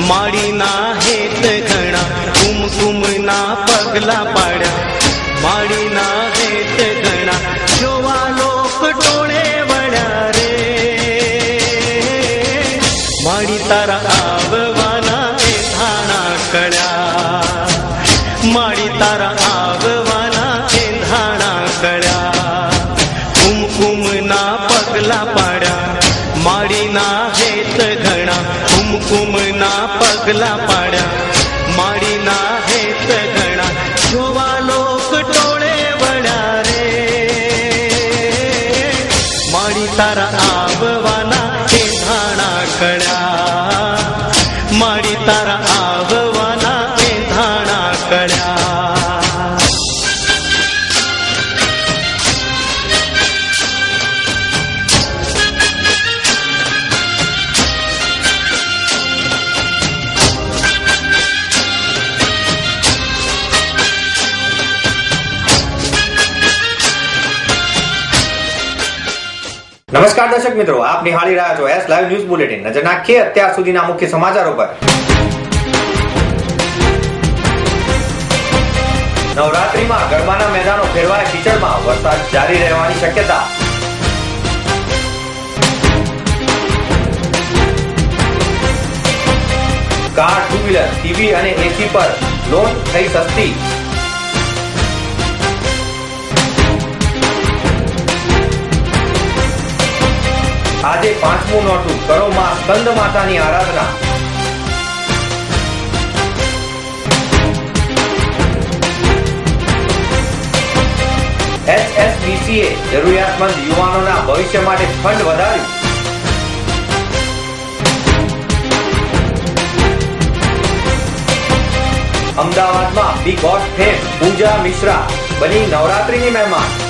માળીના હેત ઘણા કુમકુમના પગલા પાડ્યા. માળીના હેત ઘણા જોવા લોક ટોળે વળ્યા રે. માળી તારા આવવાના એ ધાણા કળ્યા. માળી તારા આવવાના એ ધાણા કળ્યા. કુમકુમના પગલા પાડ્યા. માળીના હેત ઘણા કુમકુમના પગલા નમસ્કાર દર્શક મિત્રો આપ નિહાળી રહ્યા છો એસ લાઈવ ન્યૂઝ બુલેટિન નજર નાખીએ અત્યાર સુધીના મુખ્ય સમાચારો પર. નવરાત્રીમાં ગરબાના મેદાનો ફેરવાય કીચડમાં. વરસાદ જારી રહેવાની શક્યતા. કાર ટુ વ્હીલર, ટીવી અને એસી પર લોન થઈ સસ્તી. આજે પાંચમું નોટું કરો માં સ્કંદ માતાની આરાધના. એચએસબીસીએ જરૂરિયાતમંદ યુવાનોના ભવિષ્ય માટે ફંડ વધાર્યું. અમદાવાદમાં બિગ બોસ ફેમ પૂજા મિશ્રા બની નવરાત્રીની મહેમાન.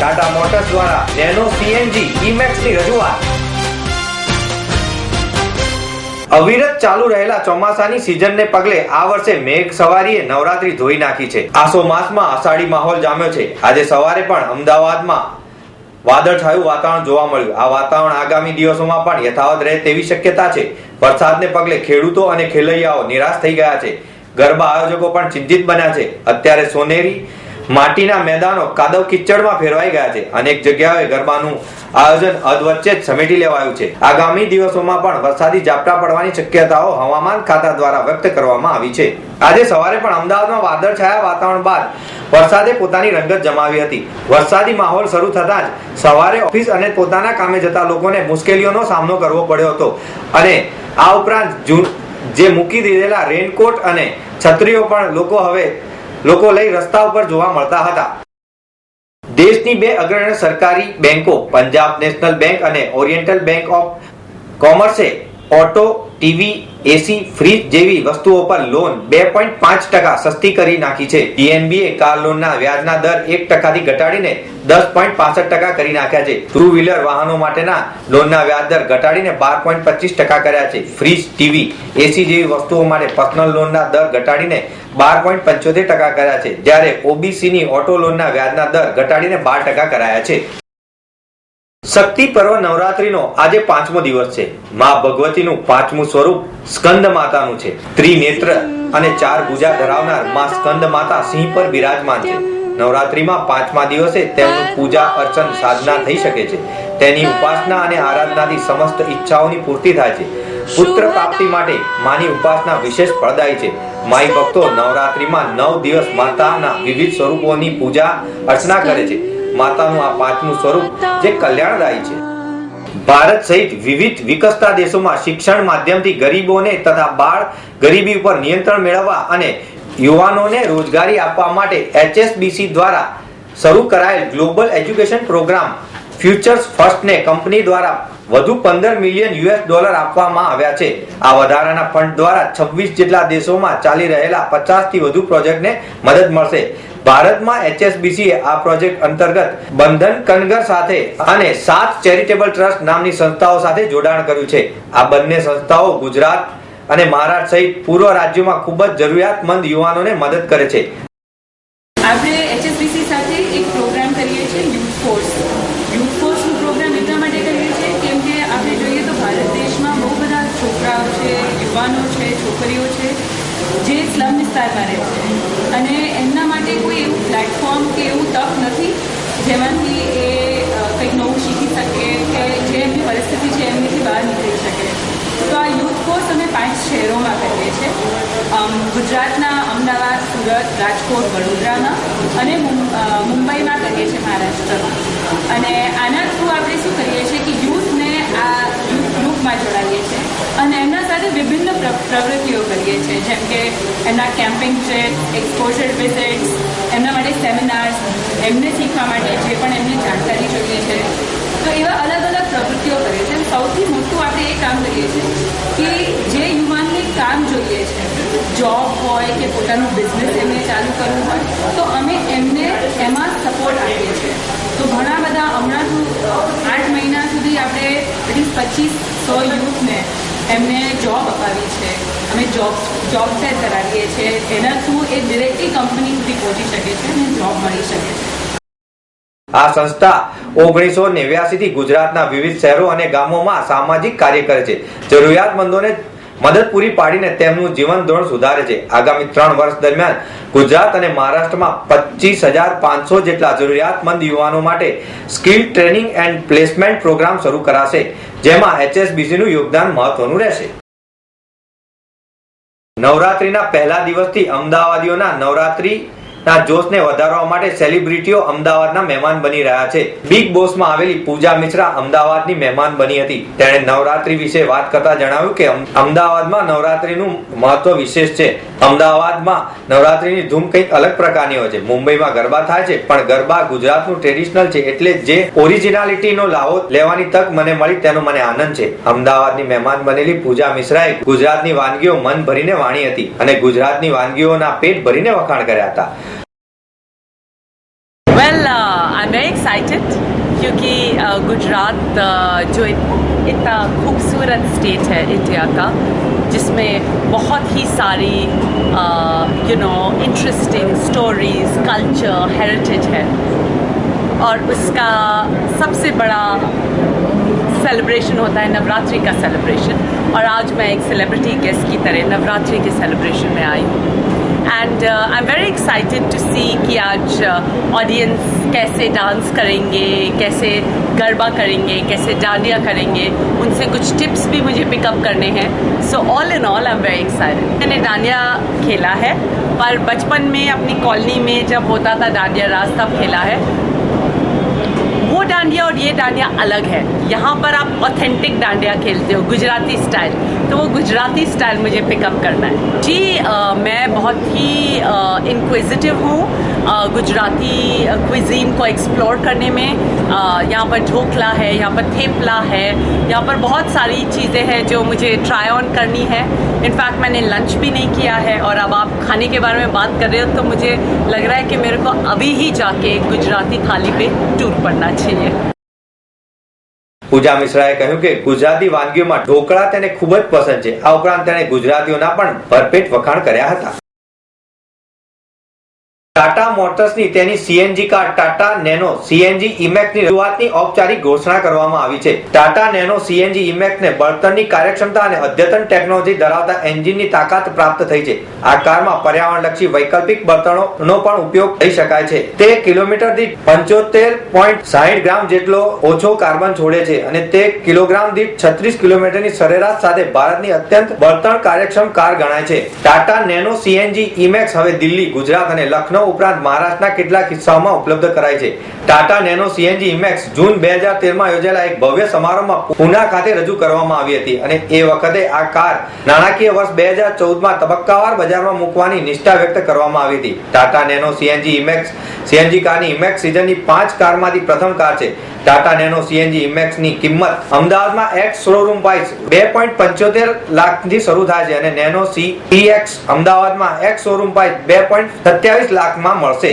ટાટા મોટર્સ દ્વારા નેનો સીએનજી ઈમેક્સની રજૂઆત. અવિરત ચાલુ રહેલા ચોમાસાની સિઝનને પગલે આ વર્ષે મેઘ સવારીએ નવરાત્રી ધોઈ નાખી છે. આસો માસમાં અષાઢી માહોલ જામ્યો છે. આજે સવારે પણ અમદાવાદમાં વાદળછાયું વાતાવરણ જોવા મળ્યું. આ વાતાવરણ આગામી દિવસોમાં પણ યથાવત રહે તેવી શક્યતા છે. વરસાદને પગલે ખેડૂતો અને ખેલૈયાઓ નિરાશ થઈ ગયા છે. ગરબા આયોજકો પણ ચિંતિત બન્યા છે. અત્યારે સોનેરી માટીના મેદાનો કાદવ કિચડમાં ફેરવાઈ ગયા છે. અનેક જગ્યાએ ગરબાનું આયોજન અધવચ્ચે જ સમેટી લેવાયું છે. આગામી દિવસોમાં પણ વરસાદી ઝાપટા પડવાની શક્યતાઓ હવામાન ખાતા દ્વારા વ્યક્ત કરવામાં આવી છે. આજે સવારે પણ અમદાવાદમાં વાદળછાયા વાતાવરણ બાદ વરસાદે પોતાની રંગત જમાવી હતી. વરસાદી માહોલ શરૂ થતાં જ સવારે ઓફિસ અને પોતાના કામે જતા લોકોને મુશ્કેલીઓનો સામનો કરવો પડ્યો હતો. અને આ ઉપરાંત જે મૂકી દીધેલા રેનકોટ અને છત્રીઓ પણ લોકો હવે લોકો લઈ રસ્તા ઉપર જોવા મળતા હતા. દેશની બે અગ્રણી સરકારી બેંકો, પંજાબ નેશનલ બેંક અને ઓરિએન્ટલ બેંક ઓફ કોમર્સે ઓટો ટીવી, એસી, ફ્રીજ જેવી વસ્તુઓ પર લોન બે પોઈન્ટ પાંચ ટકા સસ્તી કરી નાખી છે. પીએનબીએ કાર લોનના વ્યાજના દર એક ટકાથી ઘટાડીને દસ પોઈન્ટ પાસઠ ટકા કરી નાખ્યા છે. ટુ વ્હીલર વાહનો માટેના લોનના વ્યાજ દર ઘટાડીને બાર પોઈન્ટ પચીસ ટકા કર્યા છે. ફ્રીજ, ટીવી, એસી જેવી વસ્તુઓ માટે પર્સનલ લોનના દર ઘટાડીને બાર પોઈન્ટ પંચોતેર ટકા કર્યા છે. જ્યારે ઓબીસીની ઓટો લોનના વ્યાજના દર ઘટાડીને બાર ટકા કરાયા છે. શક્તિ પર્વ નવરાત્રીનો આજે પાંચમો દિવસ છે. મા ભગવતીનું પાંચમું સ્વરૂપ સ્કંદ માતાનું છે. ત્રિનેત્ર અને ચાર ભુજા ધરાવનાર મા સ્કંદ માતા સિંહ પર બિરાજમાન છે. નવરાત્રીમાં પાંચમા દિવસે તેમનું પૂજા અર્ચન સાધના થઈ શકે છે. તેની ઉપાસના અને આરાધનાથી સમસ્ત ઈચ્છાઓની પૂર્તિ થાય છે. પુત્ર પ્રાપ્તિ માટે માની ઉપાસના વિશેષ ફળદાયી છે. માઈ ભક્તો નવરાત્રીમાં નવ દિવસ માતાના વિવિધ સ્વરૂપોની પૂજા અર્ચના કરે છે. માતાનું આ પાંચમું સ્વરૂપ જે કલ્યાણદાયી છે. ભારત સહિત વિવિધ વિકસતા દેશોમાં શિક્ષણ માધ્યમથી ગરીબોને તથા બાળ ગરીબી ઉપર નિયંત્રણ મેળવવા અને યુવાનોને રોજગારી આપવા માટે એચએસબીસી દ્વારા શરૂ કરાયેલ ગ્લોબલ એજ્યુકેશન પ્રોગ્રામ ફ્યુચર્સ ફર્સ્ટને કંપની દ્વારા વધુ પંદર મિલિયન યુએસ ડોલર આપવામાં આવ્યા છે. આ વધારાના ફંડ દ્વારા છવ્વીસ જેટલા દેશોમાં ચાલી રહેલા પચાસથી વધુ પ્રોજેક્ટને મદદ મળશે. ભારતમાં એચએસબીસી આ પ્રોજેક્ટ અંતર્ગત બંધન કનગર સાથે અને સાત ચેરિટેબલ ટ્રસ્ટ નામની સંસ્થાઓ સાથે જોડાણ કર્યું છે. આ બંને સંસ્થાઓ ગુજરાત અને મહારાષ્ટ્ર સહિત પૂર્વ રાજ્યોમાં ખૂબ જ જરૂરિયાતમંદ યુવાનોને મદદ કરે છે. આપણે એચએસબીસી સાથે એક પ્રોગ્રામ કરીએ ફોર્સ યુથ ફોર્સનું પ્રોગ્રામ એટલા માટે કરીએ છીએ કેમ કે આપણે જોઈએ તો ભારત દેશમાં બહુ બધા છોકરાઓ છે, યુવાનો છે, છોકરીઓ છે, જે સ્લમ વિસ્તારમાં રહે છે અને એમના માટે કોઈ એવું પ્લેટફોર્મ કે એવું તક નથી, જેમાંથી એ કંઈક નવું શીખી શકે કે જે એમની પરિસ્થિતિ છે, એમનીથી બહાર નીકળી શકે. તો આ યુથ કોર્સ અમે પાંચ શહેરોમાં કરીએ છીએ. ગુજરાતના અમદાવાદ, સુરત, રાજકોટ, વડોદરામાં અને મુંબઈમાં કરીએ છીએ મહારાષ્ટ્રમાં. અને આના થ્રુ આપણે શું કરીએ છીએ કે યુથને આ ગ્રુપમાં જોડાઈએ છીએ. અને એમના સાથે વિભિન્ન પ્ર- પ્રવૃત્તિઓ કરીએ છીએ. જેમ કે એમના કેમ્પિંગ ટ્રીપ એક્સપોઝર વિઝિટ્સ એમના માટે સેમિનાર્સ એમને શીખવા માટે જે પણ એમને જાણકારી જોઈએ છે. તો એવા અલગ અલગ પ્રવૃત્તિઓ કરીએ છીએ. સૌથી મોટું આપણે એ કામ કરીએ છીએ કે જે યુવાનને કામ જોઈએ છે જોબ હોય કે પોતાનું બિઝનેસ એમને ચાલુ કરવું હોય, તો અમે એમને એમાં સપોર્ટ આપીએ છીએ. તો ઘણા બધા હમણાં આઠ મહિના સુધી આપણે એટલીસ્ટ પચીસ સો યુથને એમને જોબ અપાવી છે. અમે જોબ જોબ ફેર કરાવીએ છીએ એના થ્રુ એ ડિરેક્ટલી કંપની સુધી પહોંચી શકે છે અને જોબ મળી શકે છે. આ સંસ્થા ઓગણીસો નેવ્યાસી થી ગુજરાતના વિવિધ શહેરો અને ગામોમાં સામાજિક કાર્ય કરે છે. જરૂરિયાતમંદોને મદદ પૂરી પાડીને તેમનું જીવન ધોરણ સુધારે છે. આગામી ત્રણ વર્ષ દરમિયાન ગુજરાત અને મહારાષ્ટ્રમાં પચીસ હજાર પાંચસો જેટલા જરૂરિયાતમંદ યુવાનો માટે skill training and placement programme શરૂ કરાશે, જેમાં એચએસબીસીનું યોગદાન મહત્વનું રહેશે. નવરાત્રીના પહેલા દિવસથી અમદાવાદીઓના નવરાત્રીના જોશને વધારવા માટે સેલિબ્રિટીઓ અમદાવાદના મહેમાન બની રહ્યા છે. બિગ બોસમાં આવેલી પૂજા મિશ્રા અમદાવાદની મહેમાન બની હતી. તેણે નવરાત્રી વિશે વાત કરતા જણાવ્યું કે અમદાવાદમાં નવરાત્રીનું મહત્વ વિશેષ છે. અમદાવાદમાં નવરાત્રીની ધૂમ કંઈક અલગ પ્રકારની હોય છે. મુંબઈમાં ગરબા થાય છે, પણ ગરબા ગુજરાતનું ટ્રેડિશનલ છે એટલે જે ઓરિજિનાલિટીનો લાવો લેવાની તક મને મળી તેનો મને આનંદ છે. અમદાવાદની મહેમાન બનેલી પૂજા મિશ્રાએ ગુજરાતની વાનગીઓ મન ભરીને વાણી હતી અને ગુજરાતની વાનગીઓના પેટ ભરીને વખાણ કર્યા હતા. Well I am very excited क्योंकि uh, गुजरात uh, जो इतना खूबसूरत स्टेट है इंडिया का जिसमें बहुत ही सारी you know interesting stories culture heritage है। और उसका सबसे बड़ा सेलिब्रेशन होता है नवरात्रि का सेलिब्रेशन और आज मैं एक सेलिब्रिटी गेस्ट की तरह नवरात्रि के सेलिब्रेशन में आई हूँ। And I am very excited to see कि आज ऑडियंस कैसे डांस करेंगे, कैसे गरबा करेंगे, कैसे डांडिया करेंगे, उनसे कुछ टिप्स भी मुझे पिकअप करने हैं। So all in all I am very excited मैंने डांडिया खेला है, पर बचपन में अपनी कॉलोनी में जब होता था डांडिया रास्ता खेला है डांडिया और ये डांडिया अलग है। यहाँ पर आप ऑथेंटिक डांडिया खेलते हो गुजराती स्टाइल तो वो गुजराती स्टाइल मुझे पिकअप करना है। जी आ, मैं बहुत ही इंक्विजिटिव हूँ। गुजराती क्विजीन को एक्सप्लोर करने में अ, यहाँ पर ढोकला है यहाँ पर थेपला है यहाँ पर बहुत सारी चीज़ें हैं जो मुझे ट्राई ऑन करनी है इनफैक्ट मैंने लंच भी नहीं किया है और अब आप खाने के बारे में बात कर रहे हो तो मुझे लग रहा है कि मेरे को अभी ही जाके गुजराती थाली पे टूर पड़ना चाहिए પૂજા મિશ્રાએ કહ્યું કે ગુજરાતી વાનગીઓમાં ઢોકળા તેને ખૂબ જ પસંદ છે આ ઉપરાંત તેણે ગુજરાતીઓના પણ ભરપેટ વખાણ કર્યા હતા ટાટા મોટર્સની તેની CNG car Tata Nano CNG ઇમેક્સની રજૂઆતની ઔપચારિક ઘોષણા કરવામાં આવી છે. ટાટા નેનો સીએનજી ઇમેક્સને બળતણની કાર્યક્ષમતા અને અદ્યતન ટેકનોલોજી ધરાવતા એન્જિનની તાકાત પ્રાપ્ત થઈ છે. આ કારમાં પર્યાવરણલક્ષી વૈકલ્પિક બળતણોનો પણ ઉપયોગ થઈ શકાય છે. તે કિલોમીટર દીઠ પંચોતેર પોઈન્ટ સાહીઠ ગ્રામ જેટલો ઓછો કાર્બન છોડે છે અને તે કિલોગ્રામ દીઠ છત્રીસ કિલોમીટરની સરેરાશ સાથે ભારતની અત્યંત બળતણ કાર્યક્ષમ કાર ગણાય છે. ટાટા નેનો સીએનજી ઇમેક્સ હવે દિલ્હી, ગુજરાત અને લખનૌ ઉપરાંત મહારાષ્ટ્રના કેટલાક કિસ્સાઓમાં ઉપલબ્ધ કરાય છે. ટાટા નેનો સીએનજી ઇમેક્સ જૂન બે હજાર તેરમાં યોજાયેલા એક ભવ્ય સમારોહમાં પુના ખાતે રજૂ કરવામાં આવી હતી અને એ વખતે આ કાર નાણાકીય વર્ષ બે હજાર ચૌદમાં તબક્કાવાર બજારમાં મૂકવાની નિષ્ઠા વ્યક્ત કરવામાં આવી હતી. Tata Nano CNG eMax CNG કારની ઇમેક્સ સિઝનની પાંચ કારમાંથી પ્રથમ કાર છે. ટાટા નેનો સીએનજી ઇમેક્સની કિંમત અમદાવાદમાં એક્સ શોરૂમ પ્રાઇસ બે પોઈન્ટ પંચોતેર લાખથી શરૂ થાય છે અને નેનો સી એક્સ અમદાવાદમાં એક્સ શોરૂમ પ્રાઇસ બે પોઈન્ટ સત્યાવીસ લાખમાં મળશે.